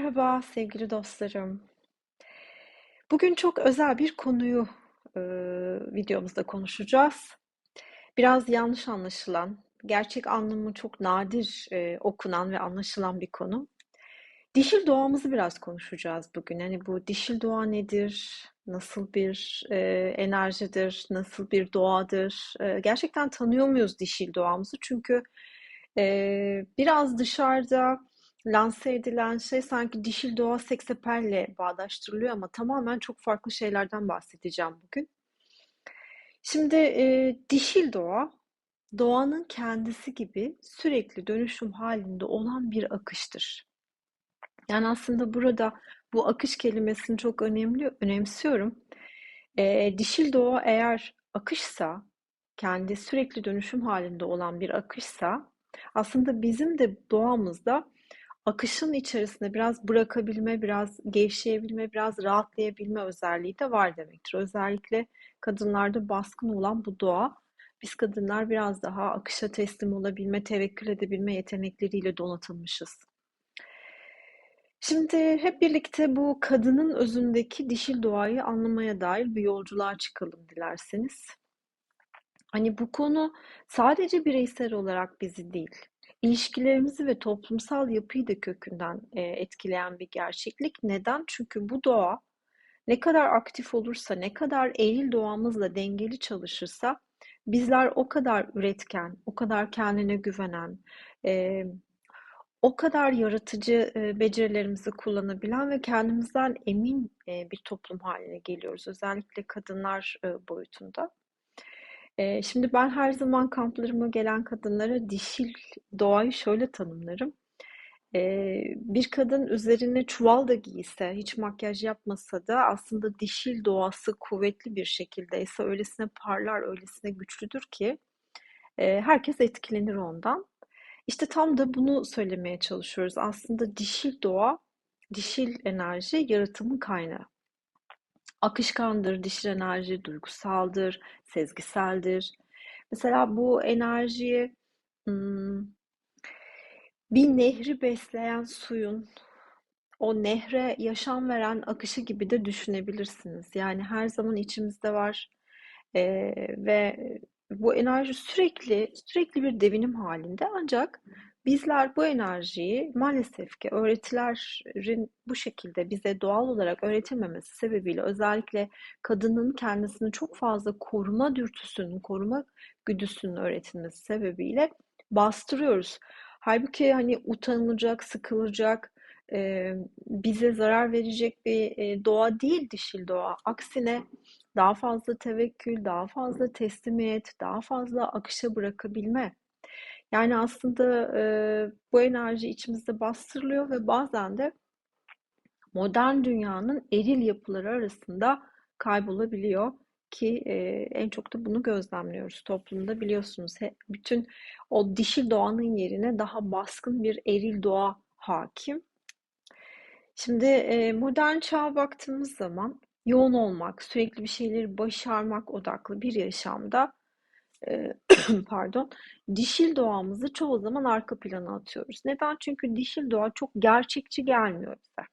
Merhaba sevgili dostlarım. Bugün çok özel bir konuyu e, videomuzda konuşacağız. Biraz yanlış anlaşılan, gerçek anlamı çok nadir e, okunan ve anlaşılan bir konu. Dişil doğamızı biraz konuşacağız bugün. Hani bu dişil doğa nedir? Nasıl bir e, enerjidir? Nasıl bir doğadır? E, gerçekten tanıyor muyuz dişil doğamızı? Çünkü e, biraz dışarıda lanse edilen şey sanki dişil doğa seksapelle bağdaştırılıyor ama tamamen çok farklı şeylerden bahsedeceğim bugün. Şimdi e, dişil doğa, doğanın kendisi gibi sürekli dönüşüm halinde olan bir akıştır. Yani aslında burada bu akış kelimesini çok önemli önemsiyorum. E, dişil doğa eğer akışsa, kendi sürekli dönüşüm halinde olan bir akışsa, aslında bizim de doğamızda akışın içerisinde biraz bırakabilme, biraz gevşeyebilme, biraz rahatlayabilme özelliği de var demektir. Özellikle kadınlarda baskın olan bu doğa, biz kadınlar biraz daha akışa teslim olabilme, tevekkül edebilme yetenekleriyle donatılmışız. Şimdi hep birlikte bu kadının özündeki dişil doğayı anlamaya dair bir yolculuğa çıkalım dilerseniz. Hani bu konu sadece bireysel olarak bizi değil, İlişkilerimizi ve toplumsal yapıyı da kökünden e, etkileyen bir gerçeklik. Neden? Çünkü bu doğa ne kadar aktif olursa, ne kadar eğil doğamızla dengeli çalışırsa bizler o kadar üretken, o kadar kendine güvenen, e, o kadar yaratıcı e, becerilerimizi kullanabilen ve kendimizden emin e, bir toplum haline geliyoruz. Özellikle kadınlar e, boyutunda. Şimdi ben her zaman kamplarıma gelen kadınlara dişil doğayı şöyle tanımlarım. Bir kadın üzerine çuval da giyse, hiç makyaj yapmasa da aslında dişil doğası kuvvetli bir şekildeyse öylesine parlar, öylesine güçlüdür ki herkes etkilenir ondan. İşte tam da bunu söylemeye çalışıyoruz. Aslında dişil doğa, dişil enerji yaratımın kaynağı. Akışkandır, dişil enerji, duygusaldır, sezgiseldir. Mesela bu enerjiyi bir nehri besleyen suyun o nehre yaşam veren akışı gibi de düşünebilirsiniz. Yani her zaman içimizde var ee, ve bu enerji sürekli sürekli bir devinim halinde ancak Bizler bu enerjiyi maalesef ki öğretilerin bu şekilde bize doğal olarak öğretilmemesi sebebiyle özellikle kadının kendisini çok fazla koruma dürtüsünün, koruma güdüsünün öğretilmesi sebebiyle bastırıyoruz. Halbuki hani utanılacak, sıkılacak, e, bize zarar verecek bir e, doğa değil dişil doğa. Aksine daha fazla tevekkül, daha fazla teslimiyet, daha fazla akışa bırakabilme yani aslında e, bu enerji içimizde bastırılıyor ve bazen de modern dünyanın eril yapıları arasında kaybolabiliyor ki e, en çok da bunu gözlemliyoruz toplumda biliyorsunuz. He, bütün o dişil doğanın yerine daha baskın bir eril doğa hakim. Şimdi e, modern çağa baktığımız zaman yoğun olmak, sürekli bir şeyleri başarmak odaklı bir yaşamda pardon, dişil doğamızı çoğu zaman arka plana atıyoruz. Neden? Çünkü dişil doğa çok gerçekçi gelmiyor bize.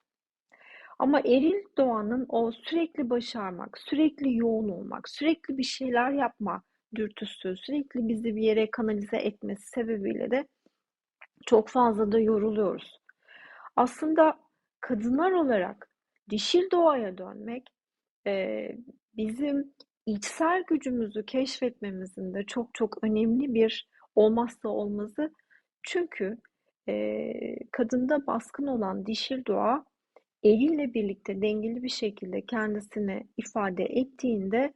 Ama eril doğanın o sürekli başarmak, sürekli yoğun olmak, sürekli bir şeyler yapma dürtüsü, sürekli bizi bir yere kanalize etmesi sebebiyle de çok fazla da yoruluyoruz. Aslında kadınlar olarak dişil doğaya dönmek bizim içsel gücümüzü keşfetmemizin de çok çok önemli bir olmazsa olmazı. Çünkü e, kadında baskın olan dişil doğa eliyle birlikte dengeli bir şekilde kendisini ifade ettiğinde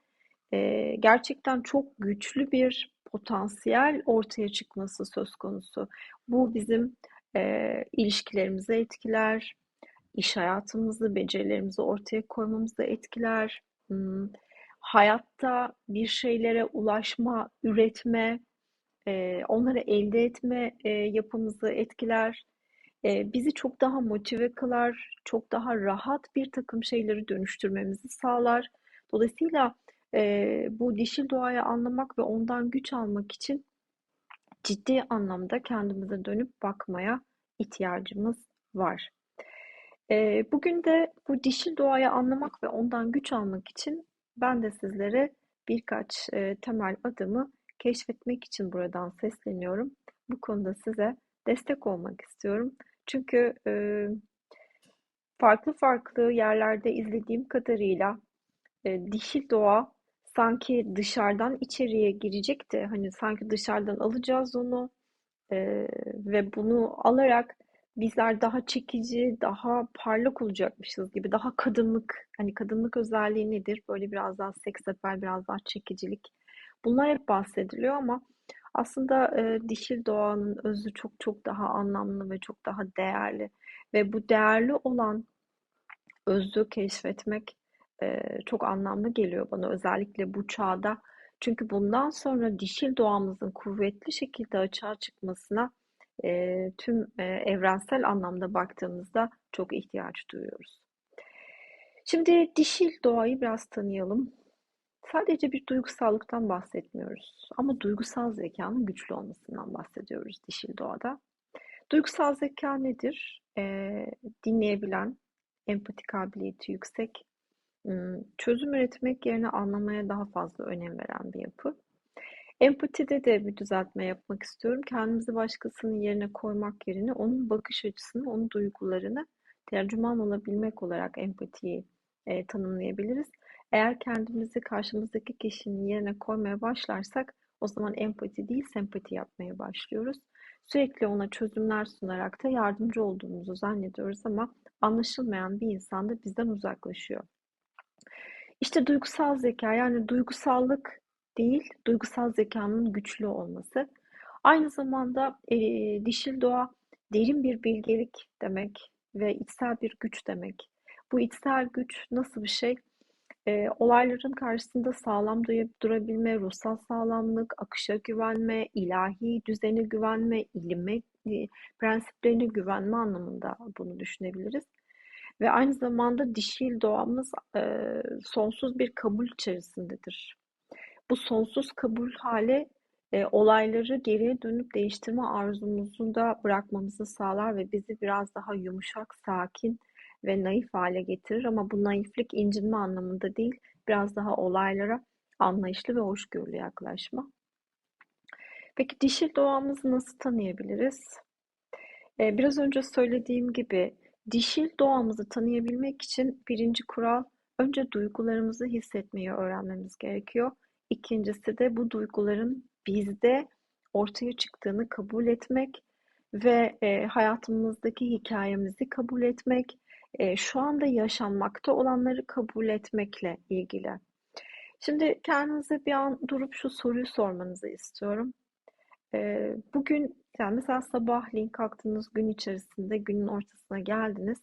e, gerçekten çok güçlü bir potansiyel ortaya çıkması söz konusu. Bu bizim e, ilişkilerimizi etkiler, iş hayatımızı, becerilerimizi ortaya koymamızı etkiler. Hmm hayatta bir şeylere ulaşma, üretme, e, onları elde etme e, yapımızı etkiler. E, bizi çok daha motive kılar, çok daha rahat bir takım şeyleri dönüştürmemizi sağlar. Dolayısıyla e, bu dişil doğayı anlamak ve ondan güç almak için ciddi anlamda kendimize dönüp bakmaya ihtiyacımız var. Ee, bugün de bu dişil doğayı anlamak ve ondan güç almak için ben de sizlere birkaç e, temel adımı keşfetmek için buradan sesleniyorum. Bu konuda size destek olmak istiyorum. Çünkü e, farklı farklı yerlerde izlediğim kadarıyla e, dişil doğa sanki dışarıdan içeriye girecek de hani sanki dışarıdan alacağız onu e, ve bunu alarak bizler daha çekici, daha parlak olacakmışız gibi, daha kadınlık, hani kadınlık özelliği nedir? Böyle biraz daha seks appeal, biraz daha çekicilik. Bunlar hep bahsediliyor ama aslında e, dişil doğanın özü çok çok daha anlamlı ve çok daha değerli. Ve bu değerli olan özü keşfetmek e, çok anlamlı geliyor bana özellikle bu çağda. Çünkü bundan sonra dişil doğamızın kuvvetli şekilde açığa çıkmasına e, tüm e, evrensel anlamda baktığımızda çok ihtiyaç duyuyoruz. Şimdi dişil doğayı biraz tanıyalım. Sadece bir duygusallıktan bahsetmiyoruz ama duygusal zekanın güçlü olmasından bahsediyoruz dişil doğada. Duygusal zeka nedir? E, dinleyebilen, empati kabiliyeti yüksek, çözüm üretmek yerine anlamaya daha fazla önem veren bir yapı. Empatide de bir düzeltme yapmak istiyorum. Kendimizi başkasının yerine koymak yerine onun bakış açısını, onun duygularını tercüman olabilmek olarak empatiyi e, tanımlayabiliriz. Eğer kendimizi karşımızdaki kişinin yerine koymaya başlarsak o zaman empati değil sempati yapmaya başlıyoruz. Sürekli ona çözümler sunarak da yardımcı olduğumuzu zannediyoruz ama anlaşılmayan bir insan da bizden uzaklaşıyor. İşte duygusal zeka yani duygusallık değil, duygusal zekanın güçlü olması. Aynı zamanda e, dişil doğa derin bir bilgelik demek ve içsel bir güç demek. Bu içsel güç nasıl bir şey? E, olayların karşısında sağlam durabilme, ruhsal sağlamlık, akışa güvenme, ilahi düzene güvenme, ilime, e, prensiplerine güvenme anlamında bunu düşünebiliriz. Ve aynı zamanda dişil doğamız e, sonsuz bir kabul içerisindedir. Bu sonsuz kabul hali e, olayları geriye dönüp değiştirme arzumuzu da bırakmamızı sağlar ve bizi biraz daha yumuşak, sakin ve naif hale getirir. Ama bu naiflik incinme anlamında değil, biraz daha olaylara anlayışlı ve hoşgörülü yaklaşma. Peki dişil doğamızı nasıl tanıyabiliriz? Ee, biraz önce söylediğim gibi Dişil doğamızı tanıyabilmek için birinci kural önce duygularımızı hissetmeyi öğrenmemiz gerekiyor. İkincisi de bu duyguların bizde ortaya çıktığını kabul etmek ve e, hayatımızdaki hikayemizi kabul etmek, e, şu anda yaşanmakta olanları kabul etmekle ilgili. Şimdi kendinize bir an durup şu soruyu sormanızı istiyorum. E, bugün yani mesela sabahleyin kalktığınız gün içerisinde günün ortasına geldiniz.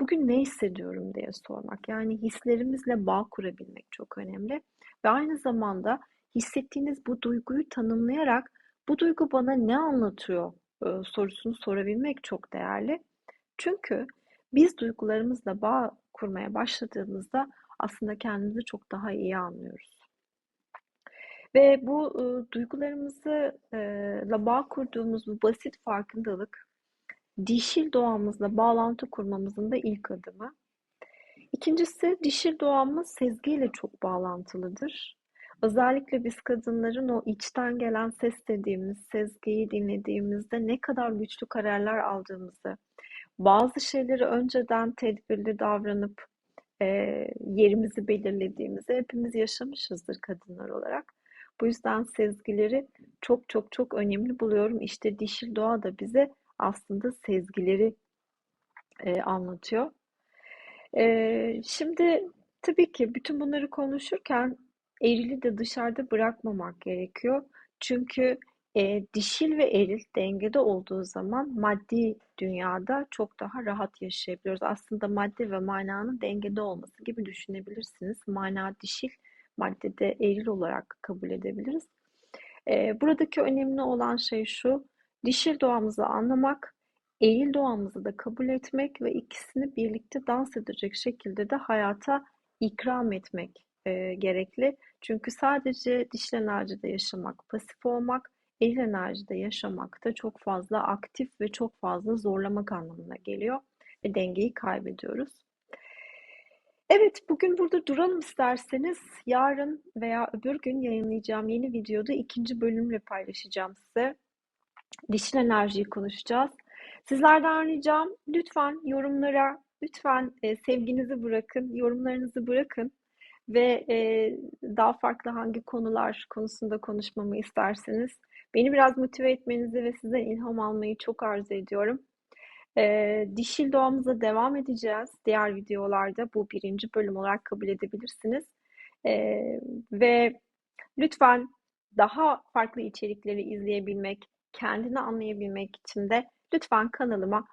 Bugün ne hissediyorum diye sormak. Yani hislerimizle bağ kurabilmek çok önemli. Ve aynı zamanda hissettiğiniz bu duyguyu tanımlayarak bu duygu bana ne anlatıyor e, sorusunu sorabilmek çok değerli. Çünkü biz duygularımızla bağ kurmaya başladığımızda aslında kendimizi çok daha iyi anlıyoruz. Ve bu e, duygularımızla bağ kurduğumuz bu basit farkındalık dişil doğamızla bağlantı kurmamızın da ilk adımı. İkincisi dişil doğamız sezgiyle çok bağlantılıdır. Özellikle biz kadınların o içten gelen ses dediğimiz sezgiyi dinlediğimizde ne kadar güçlü kararlar aldığımızı, bazı şeyleri önceden tedbirli davranıp e, yerimizi belirlediğimizi hepimiz yaşamışızdır kadınlar olarak. Bu yüzden sezgileri çok çok çok önemli buluyorum. İşte dişil doğa da bize aslında sezgileri e, anlatıyor. E, şimdi tabii ki bütün bunları konuşurken erili de dışarıda bırakmamak gerekiyor. Çünkü e, dişil ve eril dengede olduğu zaman maddi dünyada çok daha rahat yaşayabiliyoruz. Aslında madde ve mananın dengede olması gibi düşünebilirsiniz. Mana dişil, maddede eril olarak kabul edebiliriz. E, buradaki önemli olan şey şu, dişil doğamızı anlamak, eril doğamızı da kabul etmek ve ikisini birlikte dans edecek şekilde de hayata ikram etmek e, gerekli. Çünkü sadece dişil enerjide yaşamak, pasif olmak, eril enerjide yaşamak da çok fazla aktif ve çok fazla zorlamak anlamına geliyor. ve dengeyi kaybediyoruz. Evet, bugün burada duralım isterseniz. Yarın veya öbür gün yayınlayacağım yeni videoda ikinci bölümle paylaşacağım size. Dişil enerjiyi konuşacağız. Sizlerden ricam lütfen yorumlara, lütfen e, sevginizi bırakın, yorumlarınızı bırakın ve e, daha farklı hangi konular konusunda konuşmamı isterseniz beni biraz motive etmenizi ve sizden ilham almayı çok arzu ediyorum. E, dişil doğamıza devam edeceğiz. Diğer videolarda bu birinci bölüm olarak kabul edebilirsiniz. E, ve lütfen daha farklı içerikleri izleyebilmek, kendini anlayabilmek için de lütfen kanalıma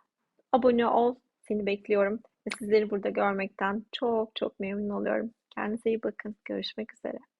abone ol. Seni bekliyorum ve sizleri burada görmekten çok çok memnun oluyorum. Kendinize iyi bakın. Görüşmek üzere.